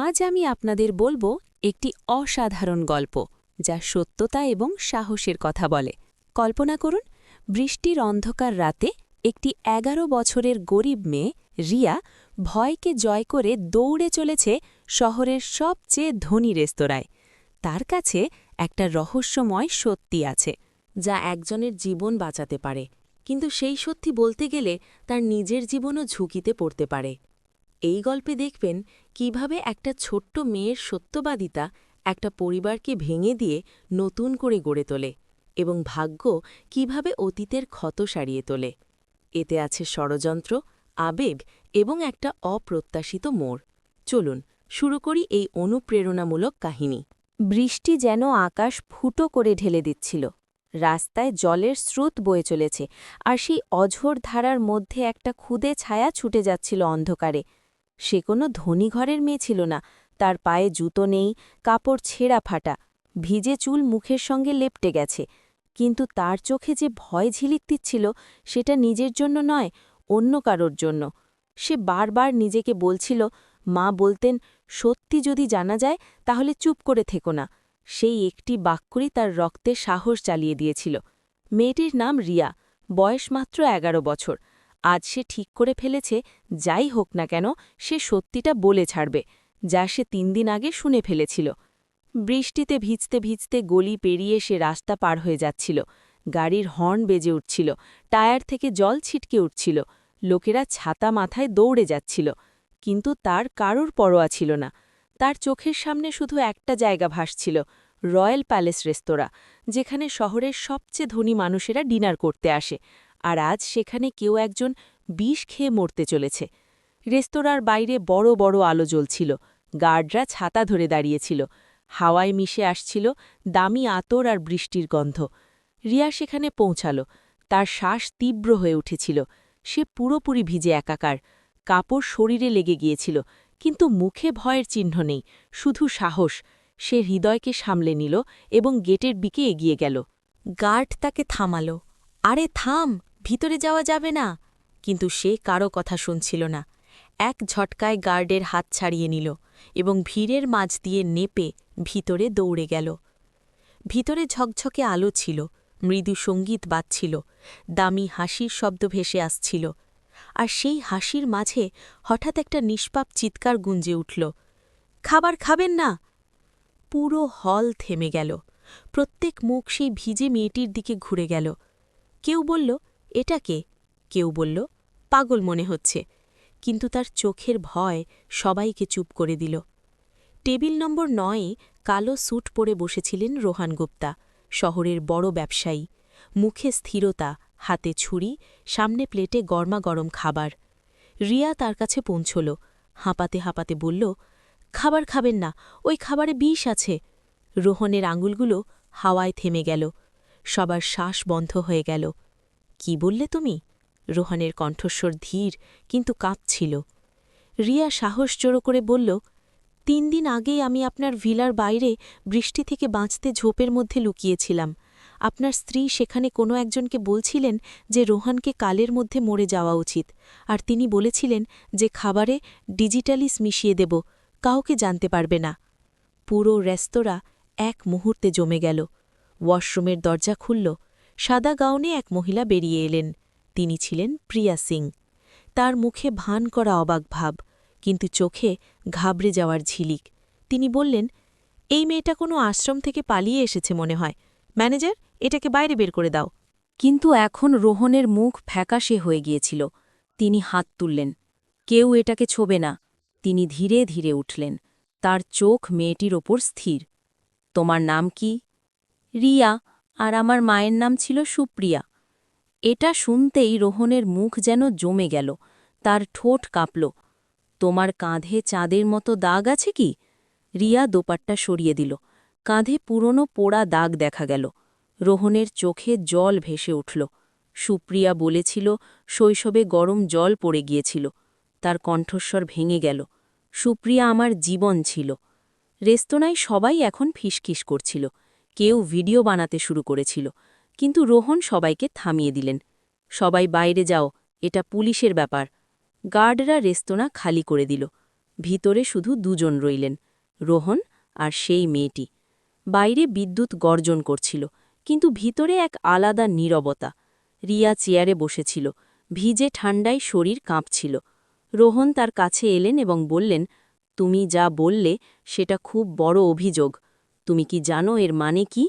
আজ আমি আপনাদের বলব একটি অসাধারণ গল্প, যা সত্যতা এবং সাহসের কথা বলে। কল্পনা করুন, বৃষ্টির অন্ধকার রাতে একটি এগারো বছরের গরিব মেয়ে রিয়া ভয়কে জয় করে দৌড়ে চলেছে শহরের সবচেয়ে ধনী রেস্তোরাঁয়। তার কাছে একটা রহস্যময় সত্যি আছে, যা একজনের জীবন বাঁচাতে পারে, কিন্তু সেই সত্যি বলতে গেলে তার নিজের জীবনও ঝুঁকিতে পড়তে পারে। এই গল্পে দেখবেন কীভাবে একটা ছোট্ট মেয়ের সত্যবাদিতা একটা পরিবারকে ভেঙে দিয়ে নতুন করে গড়ে তোলে এবং ভাগ্য কীভাবে অতীতের ক্ষত সারিয়ে তোলে। এতে আছে ষড়যন্ত্র, আবেগ এবং একটা অপ্রত্যাশিত মোড়। চলুন, শুরু করি এই অনুপ্রেরণামূলক কাহিনী। বৃষ্টি যেন আকাশ ফুটো করে ঢেলে দিচ্ছিল। রাস্তায় জলের স্রোত বয়ে চলেছে আর সেই অঝোর ধারার মধ্যে একটা খুদে ছায়া ছুটে যাচ্ছিল অন্ধকারে। সে কোনো ধনী ঘরের মেয়ে ছিল না, তার পায়ে জুতো নেই, কাপড় ছেঁড়া ফাটা, ভিজে চুল মুখের সঙ্গে লেপটে গেছে। কিন্তু তার চোখে যে ভয় ঝিলিক দিচ্ছিল, সেটা নিজের জন্য নয়, অন্য কারোর জন্য। সে বারবার নিজেকে বলছিল, মা বলতেন, সত্যি যদি জানা যায়, তাহলে চুপ করে থেকো না। সেই একটি বাক্যই তার রক্তে সাহস চালিয়ে দিয়েছিল। মেয়েটির নাম রিয়া, বয়স মাত্র এগারো বছর। আজ সে ঠিক করে ফেলেছে, যাই হোক না কেন, সে সত্যিটা বলে ছাড়বে, যা সে তিন দিন আগে শুনে ফেলেছিল। বৃষ্টিতে ভিজতে ভিজতে গলি পেরিয়ে সে রাস্তা পার হয়ে যাচ্ছিল, গাড়ির হর্ন বেজে উঠছিল, টায়ার থেকে জল ছিটকে উঠছিল, লোকেরা ছাতা মাথায় দৌড়ে যাচ্ছিল, কিন্তু তার কারোর পরোয়া ছিল না, তার চোখের সামনে শুধু একটা জায়গা ভাসছিল, রয়্যাল প্যালেস রেস্তোরাঁ, যেখানে শহরের সবচেয়ে ধনী মানুষেরা ডিনার করতে আসে আর আজ সেখানে কেউ একজন বিষ খেয়ে মরতে চলেছে। রেস্তোরাঁর বাইরে বড় বড় আলো জ্বলছিল। গার্ডরা ছাতা ধরে দাঁড়িয়েছিল। হাওয়ায় মিশে আসছিল দামি আতর আর বৃষ্টির গন্ধ। রিয়া সেখানে পৌঁছাল। তার শ্বাস তীব্র হয়ে উঠেছিল। সে পুরোপুরি ভিজে একাকার। কাপড় শরীরে লেগে গিয়েছিল। কিন্তু মুখে ভয়ের চিহ্ন নেই। শুধু সাহস। সে হৃদয়কে সামলে নিল এবং গেটের দিকে এগিয়ে গেল। গার্ড তাকে থামাল। আরে থাম! ভিতরে যাওয়া যাবে না। কিন্তু সে কারও কথা শুনছিল না। এক ঝটকায় গার্ডের হাত ছাড়িয়ে নিল এবং ভিড়ের মাঝ দিয়ে নেপে ভিতরে দৌড়ে গেল। ভিতরে ঝকঝকে আলো ছিল, মৃদু সংগীত বাজছিল, দামি হাসির শব্দ ভেসে আসছিল। আর সেই হাসির মাঝে হঠাৎ একটা নিষ্পাপ চিৎকার গুঞ্জে উঠল, খাবার খাবেন না? পুরো হল থেমে গেল। প্রত্যেক মুখ সেই ভিজে মেয়েটির দিকে ঘুরে গেল। কেউ বলল এটা কে? কেউ বলল, পাগল মনে হচ্ছে। কিন্তু তার চোখের ভয় সবাইকে চুপ করে দিল। টেবিল নম্বর নয়ে কালো স্যুট পরে বসেছিলেন রোহান গুপ্তা, শহরের বড় ব্যবসায়ী। মুখে স্থিরতা, হাতে ছুরি, সামনে প্লেটে গরমাগরম খাবার। রিয়া তার কাছে পৌঁছল, হাঁপাতে হাঁপাতে বলল, খাবার খাবেন না, ওই খাবারে বিষ আছে। রোহনের আঙুলগুলো হাওয়ায় থেমে গেল। সবার শ্বাস বন্ধ হয়ে গেল। কি বললে তুমি? রোহানের কণ্ঠস্বর ধীর কিন্তু কাঁপছিল। রিয়া সাহস জোড়ো করে বলল, তিন দিন আগেই আমি আপনার ভিলার বাইরে বৃষ্টি থেকে বাঁচতে ঝোপের মধ্যে লুকিয়েছিলাম। আপনার স্ত্রী সেখানে কোনো একজনকে বলছিলেন যে রোহানকে কালের মধ্যে মরে যাওয়া উচিত, আর তিনি বলেছিলেন যে খাবারে ডিজিটালিস মিশিয়ে দেব, কাউকে জানতে পারবে না। পুরো রেস্তোরাঁ এক মুহূর্তে জমে গেল। ওয়াশরুমের দরজা খুলল। সাদা গাউনে এক মহিলা বেরিয়ে এলেন। তিনি ছিলেন প্রিয়া সিং। তার মুখে ভান করা অবাক ভাব, কিন্তু চোখে ঘাবড়ে যাওয়ার ঝিলিক। তিনি বললেন, এই মেয়েটা কোনো আশ্রম থেকে পালিয়ে এসেছে মনে হয়। ম্যানেজার, এটাকে বাইরে বের করে দাও। কিন্তু এখন রোহনের মুখ ফ্যাকাশে হয়ে গিয়েছিল। তিনি হাত তুললেন। কেউ এটাকে ছোবে না। তিনি ধীরে ধীরে উঠলেন। তার চোখ মেয়েটির ওপর স্থির। তোমার নাম কি? রিয়া। আর আমার মায়ের নাম ছিল সুপ্রিয়া। এটা শুনতেই রোহনের মুখ যেন জমে গেল, তার ঠোঁট কাঁপল। তোমার কাঁধে চাঁদের মতো দাগ আছে কি? রিয়া দোপাট্টা সরিয়ে দিল। কাঁধে পুরনো পোড়া দাগ দেখা গেল। রোহনের চোখে জল ভেসে উঠল। সুপ্রিয়া বলেছিল, শৈশবে গরম জল পড়ে গিয়েছিল। তার কণ্ঠস্বর ভেঙে গেল। সুপ্রিয়া আমার জীবন ছিল। রেস্তোনায় সবাই এখন ফিসকিস করছিল। কেউ ভিডিও বানাতে শুরু করেছিল, কিন্তু রোহন সবাইকে থামিয়ে দিলেন। সবাই বাইরে যাও, এটা পুলিশের ব্যাপার। গার্ডরা রেস্তোরাঁ খালি করে দিল, ভিতরে শুধু দুজন রইলেন, রোহন আর সেই মেয়েটি। বাইরে বিদ্যুৎ গর্জন করছিল, কিন্তু ভিতরে এক আলাদা নীরবতা। রিয়া চেয়ারে বসেছিল, ভিজে ঠান্ডায় শরীর কাঁপছিল। রোহন তার কাছে এলেন এবং বললেন, তুমি যা বললে, সেটা খুব বড় অভিযোগ। তুমি কি জানো এর মানে কি?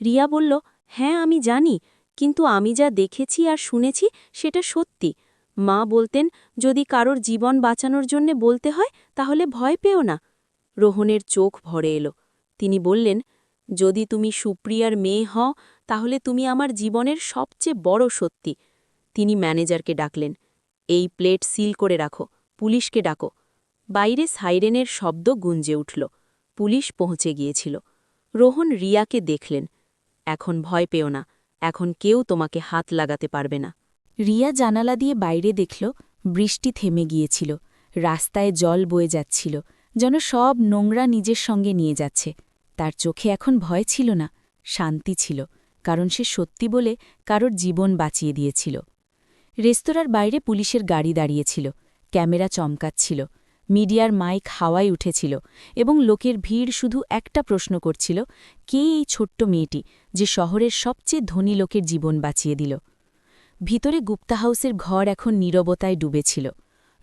রিয়া বলল হ্যাঁ আমি জানি, কিন্তু আমি যা দেখেছি আর শুনেছি সেটা সত্যি। মা বলতেন, যদি কারোর জীবন বাঁচানোর জন্যে বলতে হয়, তাহলে ভয় পেও না রোহনের চোখ ভরে এলো। তিনি বললেন, যদি তুমি সুপ্রিয়ার মেয়ে হও, তাহলে তুমি আমার জীবনের সবচেয়ে বড় সত্যি তিনি ম্যানেজারকে ডাকলেন, এই প্লেট সিল করে রাখো, পুলিশকে ডাকো বাইরে সাইরেনের শব্দ গুঞ্জে উঠল। পুলিশ পৌঁছে গিয়েছিল। রোহন রিয়াকে দেখলেন। এখন ভয় পেও না, এখন কেউ তোমাকে হাত লাগাতে পারবে না। রিয়া জানালা দিয়ে বাইরে দেখল, বৃষ্টি থেমে গিয়েছিল। রাস্তায় জল বয়ে যাচ্ছিল, যেন সব নোংরা নিজের সঙ্গে নিয়ে যাচ্ছে। তার চোখে এখন ভয় ছিল না, শান্তি ছিল, কারণ সে সত্যি বলে কারোর জীবন বাঁচিয়ে দিয়েছিল। রেস্তোরাঁর বাইরে পুলিশের গাড়ি দাঁড়িয়েছিল, ক্যামেরা চমকাচ্ছিল। মিডিয়ার মাইক হাওয়ায় উঠেছিল এবং লোকের ভিড় শুধু একটা প্রশ্ন করছিল, কে এই ছোট্ট মেয়েটি যে শহরের সবচেয়ে ধনী লোকের জীবন বাঁচিয়ে দিল? ভিতরে গুপ্তা হাউসের ঘর এখন নীরবতায় ডুবেছিল।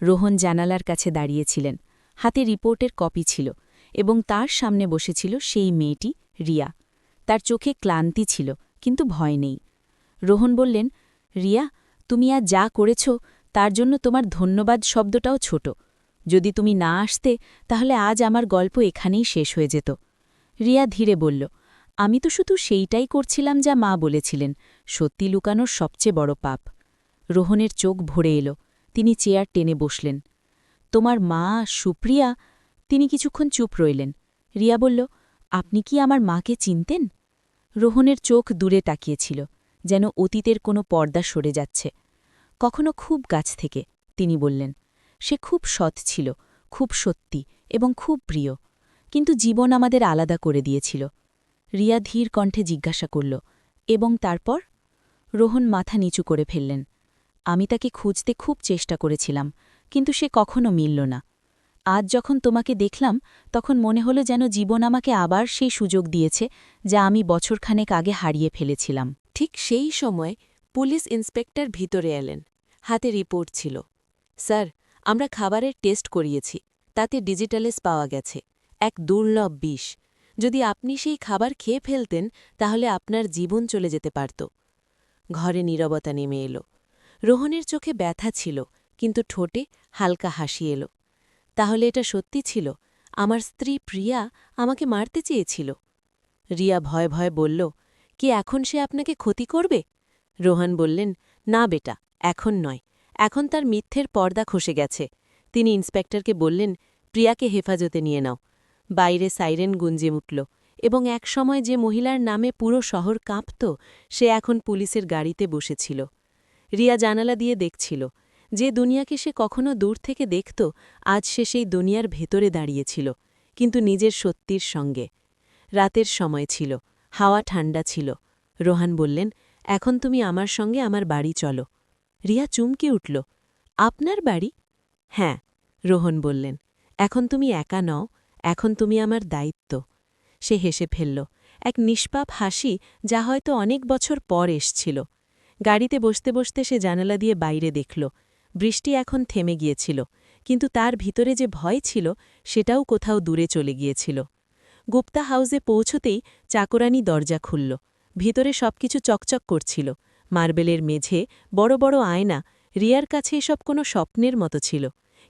রোহন জানালার কাছে দাঁড়িয়েছিলেন। হাতে রিপোর্টের কপি ছিল এবং তার সামনে বসেছিল সেই মেয়েটি, রিয়া। তার চোখে ক্লান্তি ছিল, কিন্তু ভয় নেই। রোহন বললেন, রিয়া, তুমি আজ যা করেছ, তার জন্য তোমার ধন্যবাদ শব্দটাও ছোট। যদি তুমি না আসতে, তাহলে আজ আমার গল্প এখানেই শেষ হয়ে যেত। রিয়া ধীরে বলল, আমি তো শুধু সেইটাই করছিলাম যা মা বলেছিলেন, সত্যি লুকানোর সবচেয়ে বড় পাপ। রোহনের চোখ ভরে এলো, তিনি চেয়ার টেনে বসলেন। তোমার মা, সুপ্রিয়া? তিনি কিছুক্ষণ চুপ রইলেন। রিয়া বলল, আপনি কি আমার মাকে চিনতেন? রোহনের চোখ দূরে তাকিয়েছিল, যেন অতীতের কোনো পর্দা সরে যাচ্ছে। কখনো খুব গাছ থেকে, তিনি বললেন। সে খুব সৎ ছিল, খুব সত্যি এবং খুব প্রিয়। কিন্তু জীবন আমাদের আলাদা করে দিয়েছিল। রিয়া ধীর কণ্ঠে জিজ্ঞাসা করল, এবং তারপর? রোহন মাথা নিচু করে ফেললেন। আমি তাকে খুঁজতে খুব চেষ্টা করেছিলাম, কিন্তু সে কখনো মিলল না। আজ যখন তোমাকে দেখলাম, তখন মনে হলো যেন জীবন আমাকে আবার সেই সুযোগ দিয়েছে, যা আমি বছরখানেক আগে হারিয়ে ফেলেছিলাম। ঠিক সেই সময় পুলিশ ইন্সপেক্টর ভিতরে এলেন। হাতে রিপোর্ট ছিল। স্যার আমরা খাবারের টেস্ট করিয়েছি, তাতে ডিজিটালেস পাওয়া গেছে। এক দুর্লভ বিষ। যদি আপনি সেই খাবার খেয়ে ফেলতেন, তাহলে আপনার জীবন চলে যেতে পারত। ঘরে নীরবতা নেমে এলো। রোহনের চোখে ব্যথা ছিল, কিন্তু ঠোঁটে হালকা হাসি এলো। তাহলে এটা সত্যি ছিল? আমার স্ত্রী প্রিয়া আমাকে মারতে চেয়েছিল। রিয়া ভয় ভয় বলল, কি এখন সে আপনাকে ক্ষতি করবে? রোহান বললেন, না বেটা, এখন নয়। এখন তার মিথ্যের পর্দা খসে গেছে। তিনি ইন্সপেক্টরকে বললেন, প্রিয়াকে হেফাজতে নিয়ে নাও। বাইরে সাইরেন গুঞ্জে উঠল এবং এক সময় যে মহিলার নামে পুরো শহর কাঁপত, সে এখন পুলিশের গাড়িতে বসেছিল। রিয়া জানালা দিয়ে দেখছিল যে দুনিয়াকে সে কখনো দূর থেকে দেখত, আজ সে সেই দুনিয়ার ভেতরে দাঁড়িয়েছিল, কিন্তু নিজের সত্যির সঙ্গে। রাতের সময় ছিল, হাওয়া ঠান্ডা ছিল। রোহান বললেন, এখন তুমি আমার সঙ্গে আমার বাড়ি চলো। রিয়া চুমকে উঠল। আপনার বাড়ি? হ্যাঁ রোহন বললেন। এখন তুমি একা নও, এখন তুমি আমার দায়িত্ব। সে হেসে ফেলল। এক নিষ্পাপ হাসি যা হয়তো অনেক বছর পর এসছিল। গাড়িতে বসতে বসতে সে জানালা দিয়ে বাইরে দেখল। বৃষ্টি এখন থেমে গিয়েছিল, কিন্তু তার ভিতরে যে ভয় ছিল, সেটাও কোথাও দূরে চলে গিয়েছিল। গুপ্তা হাউসে পৌঁছতেই চাকরানি দরজা খুলল। ভিতরে সবকিছু চকচক করছিল। মার্বেলের মেঝে বড় বড় আয়না, রিয়ার কাছে এসব কোনো স্বপ্নের মতো ছিল,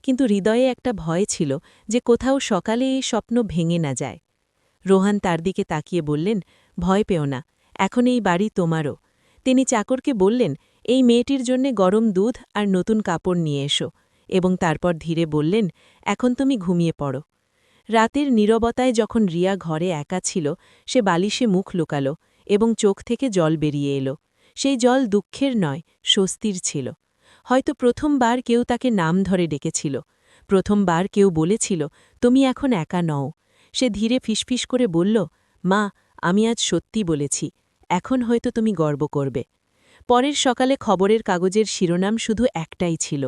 কিন্তু হৃদয়ে একটা ভয় ছিল যে কোথাও সকালে এই স্বপ্ন ভেঙে না যায়। রোহান তার দিকে তাকিয়ে বললেন, ভয় পেও না, এখন এই বাড়ি তোমারও। তিনি চাকরকে বললেন, এই মেয়েটির জন্যে গরম দুধ আর নতুন কাপড় নিয়ে এসো। এবং তারপর ধীরে বললেন, এখন তুমি ঘুমিয়ে পড়ো। রাতের নীরবতায় যখন রিয়া ঘরে একা ছিল, সে বালিশে মুখ লুকালো এবং চোখ থেকে জল বেরিয়ে এলো। সেই জল দুঃখের নয়, স্বস্তির ছিল। হয়তো প্রথমবার কেউ তাকে নাম ধরে ডেকেছিল। প্রথমবার কেউ বলেছিল, তুমি এখন একা নও। সে ধীরে ফিসফিস করে বলল, মা, আমি আজ সত্যি বলেছি, এখন হয়তো তুমি গর্ব করবে। পরের সকালে খবরের কাগজের শিরোনাম শুধু একটাই ছিল,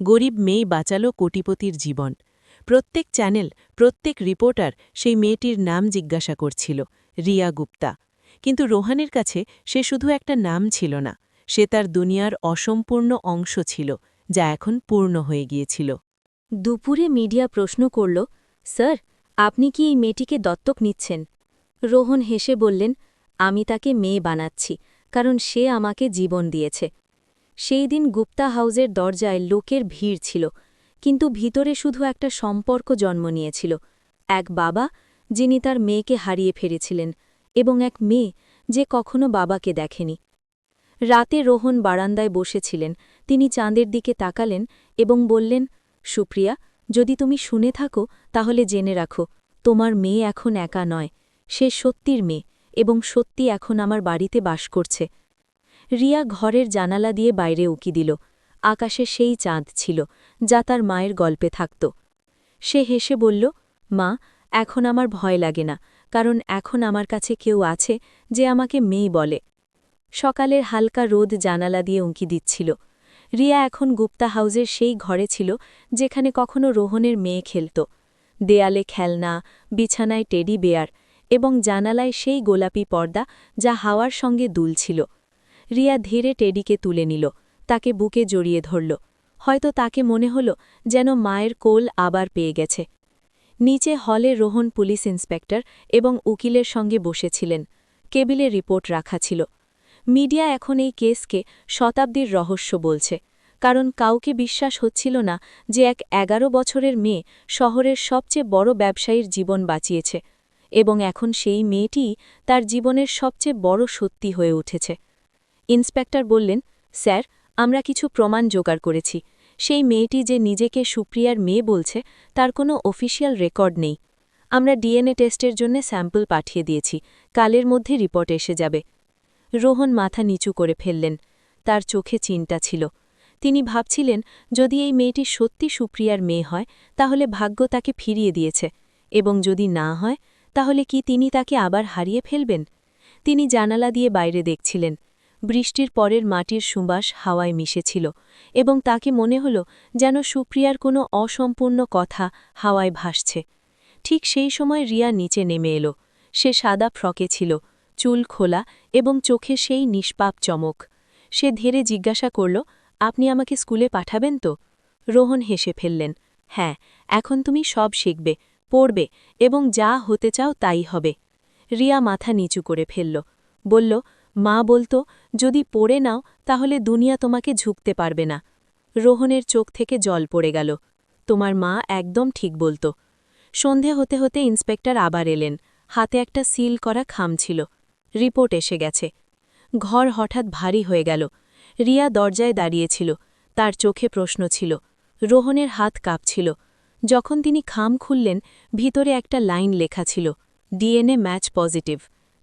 গরিব মেয়ে বাঁচালো কোটিপতির জীবন। প্রত্যেক চ্যানেল, প্রত্যেক রিপোর্টার সেই মেয়েটির নাম জিজ্ঞাসা করছিল, রিয়া গুপ্তা। কিন্তু রোহানের কাছে সে শুধু একটা নাম ছিল না, সে তার দুনিয়ার অসম্পূর্ণ অংশ ছিল, যা এখন পূর্ণ হয়ে গিয়েছিল। দুপুরে মিডিয়া প্রশ্ন করল, স্যার, আপনি কি এই মেয়েটিকে দত্তক নিচ্ছেন? রোহন হেসে বললেন, আমি তাকে মেয়ে বানাচ্ছি, কারণ সে আমাকে জীবন দিয়েছে। সেই দিন গুপ্তা হাউজের দরজায় লোকের ভিড় ছিল, কিন্তু ভিতরে শুধু একটা সম্পর্ক জন্ম নিয়েছিল, এক বাবা যিনি তার মেয়েকে হারিয়ে ফেরেছিলেন এবং এক মেয়ে যে কখনো বাবাকে দেখেনি। রাতে রোহন বারান্দায় বসেছিলেন। তিনি চাঁদের দিকে তাকালেন এবং বললেন, সুপ্রিয়া, যদি তুমি শুনে থাকো, তাহলে জেনে রাখো, তোমার মেয়ে এখন একা নয়। সে সত্যির মেয়ে এবং সত্যি এখন আমার বাড়িতে বাস করছে। রিয়া ঘরের জানালা দিয়ে বাইরে উকি দিল। আকাশে সেই চাঁদ ছিল যা তার মায়ের গল্পে থাকত। সে হেসে বলল, মা, এখন আমার ভয় লাগে না। কারণ এখন আমার কাছে কেউ আছে যে আমাকে মেয়ে বলে। সকালের হালকা রোদ জানালা দিয়ে উঁকি দিচ্ছিল। রিয়া এখন গুপ্তা হাউজের সেই ঘরে ছিল যেখানে কখনো রোহনের মেয়ে খেলত। দেয়ালে খেলনা, বিছানায় টেডি বেয়ার এবং জানালায় সেই গোলাপি পর্দা যা হাওয়ার সঙ্গে দুলছিল রিয়া ধীরে টেডিকে তুলে নিল, তাকে বুকে জড়িয়ে ধরল। হয়তো তাকে মনে হল যেন মায়ের কোল আবার পেয়ে গেছে। নিচে হলে রোহন পুলিশ ইন্সপেক্টর এবং উকিলের সঙ্গে বসেছিলেন। কেবিলে রিপোর্ট রাখা ছিল। মিডিয়া এখন এই কেসকে শতাব্দীর রহস্য বলছে, কারণ কাউকে বিশ্বাস হচ্ছিল না যে এক এগারো বছরের মেয়ে শহরের সবচেয়ে বড় ব্যবসায়ীর জীবন বাঁচিয়েছে এবং এখন সেই মেয়েটিই তার জীবনের সবচেয়ে বড় সত্যি হয়ে উঠেছে। ইন্সপেক্টর বললেন, স্যার, আমরা কিছু প্রমাণ জোগাড় করেছি। সেই মেয়েটি যে নিজেকে সুপ্রিয়ার মেয়ে বলছে, তার কোনো অফিসিয়াল রেকর্ড নেই। আমরা ডিএনএ টেস্টের জন্য স্যাম্পল পাঠিয়ে দিয়েছি, কালের মধ্যে রিপোর্ট এসে যাবে। রোহন মাথা নিচু করে ফেললেন, তার চোখে চিন্তা ছিল। তিনি ভাবছিলেন, যদি এই মেয়েটি সত্যি সুপ্রিয়ার মেয়ে হয়, তাহলে ভাগ্য তাকে ফিরিয়ে দিয়েছে, এবং যদি না হয়, তাহলে কি তিনি তাকে আবার হারিয়ে ফেলবেন? তিনি জানালা দিয়ে বাইরে দেখছিলেন। বৃষ্টির পরের মাটির সুবাস হাওয়ায় মিশেছিল এবং তাকে মনে হল যেন সুপ্রিয়ার কোনো অসম্পূর্ণ কথা হাওয়ায় ভাসছে। ঠিক সেই সময় রিয়া নিচে নেমে এলো। সে সাদা ফ্রকে ছিল, চুল খোলা এবং চোখে সেই নিষ্পাপ চমক। সে ধীরে জিজ্ঞাসা করল, আপনি আমাকে স্কুলে পাঠাবেন তো? রোহন হেসে ফেললেন হ্যাঁ এখন তুমি সব শিখবে, পড়বে এবং যা হতে চাও তাই হবে। রিয়া মাথা নিচু করে ফেলল, বলল মা বলতো, যদি পড়ে নাও, তাহলে দুনিয়া তোমাকে ঝুঁকতে পারবে না। রোহনের চোখ থেকে জল পড়ে গেল। তোমার মা একদম ঠিক বলতো। সন্ধে হতে হতে ইন্সপেক্টর আবার এলেন। হাতে একটা সিল করা খাম ছিল। রিপোর্ট এসে গেছে। ঘর হঠাৎ ভারী হয়ে গেল। রিয়া দরজায় দাঁড়িয়েছিল। তার চোখে প্রশ্ন ছিল। রোহনের হাত কাঁপছিল। যখন তিনি খাম খুললেন, ভিতরে একটা লাইন লেখা ছিল, DNA match positive.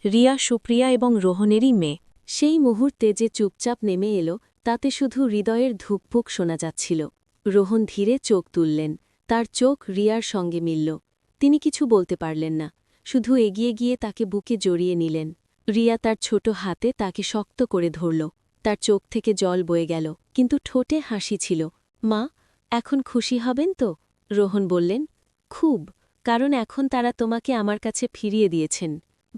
Riya, Supriya এবং রোহনেরই মেয়ে। সেই মুহূর্তে যে চুপচাপ নেমে এলো, তাতে শুধু হৃদয়ের ধুকপুক শোনা যাচ্ছিল। রোহন ধীরে চোখ তুললেন। তার চোখ রিয়ার সঙ্গে মিলল। তিনি কিছু বলতে পারলেন না। শুধু এগিয়ে গিয়ে তাকে বুকে জড়িয়ে নিলেন। রিয়া তার ছোট হাতে তাকে শক্ত করে ধরল। তার চোখ থেকে জল বয়ে গেল, কিন্তু ঠোঁটে হাসি ছিল। মা, এখন খুশি হবেন তো? রোহন বললেন। খুব, কারণ এখন তারা তোমাকে আমার কাছে ফিরিয়ে দিয়েছেন।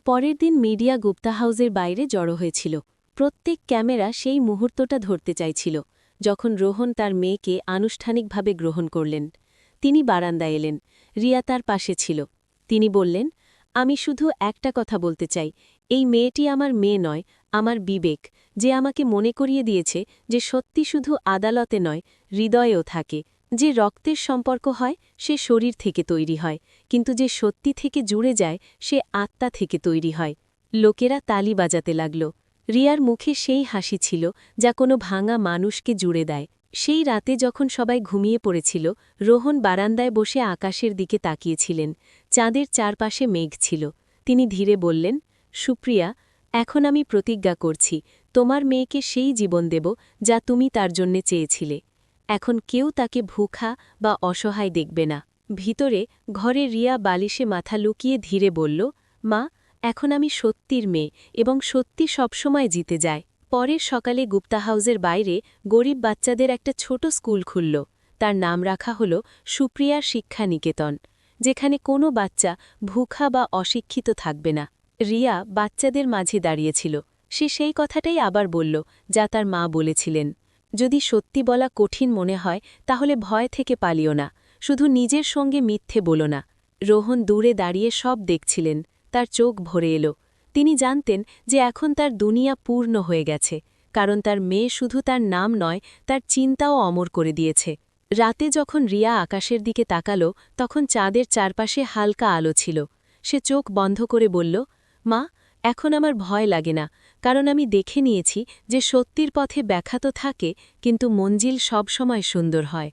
পরের দিন মিডিয়া গুপ্তা হাউসের বাইরে জড়ো হয়েছিল। প্রত্যেক ক্যামেরা সেই মুহূর্তটা ধরতে চাইছিল, যখন রোহন তার মেয়েকে আনুষ্ঠানিকভাবে গ্রহণ করলেন। তিনি বারান্দায় এলেন। রিয়া তার পাশে ছিল। তিনি বললেন, আমি শুধু একটা কথা বলতে চাই। এই মেয়েটি আমার মেয়ে নয়, আমার বিবেক। যে আমাকে মনে করিয়ে দিয়েছে যে সত্যি শুধু আদালতে নয়, হৃদয়েও থাকে। যে রক্তের সম্পর্ক হয়, সে শরীর থেকে তৈরি হয়, কিন্তু যে সত্যি থেকে জুড়ে যায়, সে আত্মা থেকে তৈরি হয়। লোকেরা তালি বাজাতে লাগল। রিয়ার মুখে সেই হাসি ছিল, যা কোনো ভাঙা মানুষকে জুড়ে দেয়। সেই রাতে যখন সবাই ঘুমিয়ে পড়েছিল, রোহন বারান্দায় বসে আকাশের দিকে তাকিয়েছিলেন। চাঁদের চারপাশে মেঘ ছিল। তিনি ধীরে বললেন, সুপ্রিয়া, এখন আমি প্রতিজ্ঞা করছি, তোমার মেয়েকে সেই জীবন দেব, যা তুমি তার জন্যে চেয়েছিলে। এখন কেউ তাকে ভুখা বা অসহায় দেখবে না। ভিতরে ঘরে রিয়া বালিশে মাথা লুকিয়ে ধীরে বলল, মা, এখন আমি সত্যির মেয়ে এবং সত্যি সবসময় জিতে যায়। পরের সকালে গুপ্তা হাউসের বাইরে গরিব বাচ্চাদের একটা ছোট স্কুল খুলল। তার নাম রাখা হল সুপ্রিয়া শিক্ষা নিকেতন যেখানে কোনো বাচ্চা ভুখা বা অশিক্ষিত থাকবে না। রিয়া বাচ্চাদের মাঝে দাঁড়িয়েছিল সে সেই কথাটাই আবার বলল, যা তার মা বলেছিলেন। যদি সত্যি বলা কঠিন মনে হয়, তাহলে ভয় থেকে পালিও না। শুধু নিজের সঙ্গে মিথ্যে বলো না। রোহন দূরে দাঁড়িয়ে সব দেখছিলেন। তার চোখ ভরে এলো। তিনি জানতেন যে এখন তার দুনিয়া পূর্ণ হয়ে গেছে, কারণ তার মেয়ে শুধু তার নাম নয়, তার চিন্তাও অমর করে দিয়েছে। রাতে যখন রিয়া আকাশের দিকে তাকালো, তখন চাঁদের চারপাশে হালকা আলো ছিল। সে চোখ বন্ধ করে বলল, মা, এখন আমার ভয় লাগে না। কারণ আমি দেখে নিয়েছি যে সত্যির পথে ব্যাখ্যা তো থাকে, কিন্তু মঞ্জিল সবসময় সুন্দর হয়।